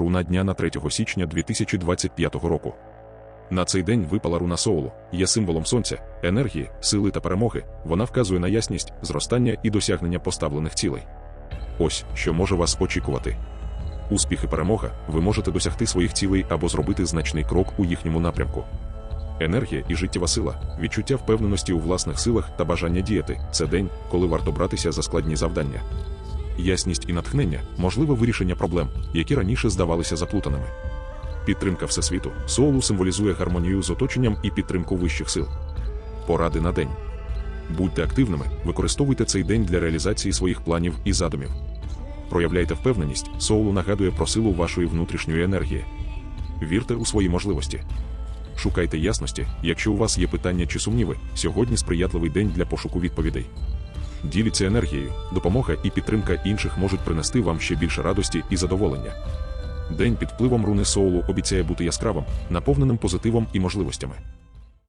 Руна дня на 3 січня 2025 року. На цей день випала руна Соулу, є символом сонця, енергії, сили та перемоги. Вона вказує на ясність, зростання і досягнення поставлених цілей. Ось що може вас очікувати. Успіх і перемога, ви можете досягти своїх цілей або зробити значний крок у їхньому напрямку. Енергія і життєва сила, відчуття впевненості у власних силах та бажання діяти це день, коли варто братися за складні завдання. Ясність і натхнення можливе вирішення проблем, які раніше здавалися заплутаними. Підтримка Всесвіту Соулу символізує гармонію з оточенням і підтримку вищих сил. Поради на день. Будьте активними, використовуйте цей день для реалізації своїх планів і задумів. Проявляйте впевненість, Соулу нагадує про силу вашої внутрішньої енергії. Вірте у свої можливості. Шукайте ясності, якщо у вас є питання чи сумніви, сьогодні сприятливий день для пошуку відповідей. Діліться енергією, допомога і підтримка інших можуть принести вам ще більше радості і задоволення. День під впливом руни Соулу обіцяє бути яскравим, наповненим позитивом і можливостями.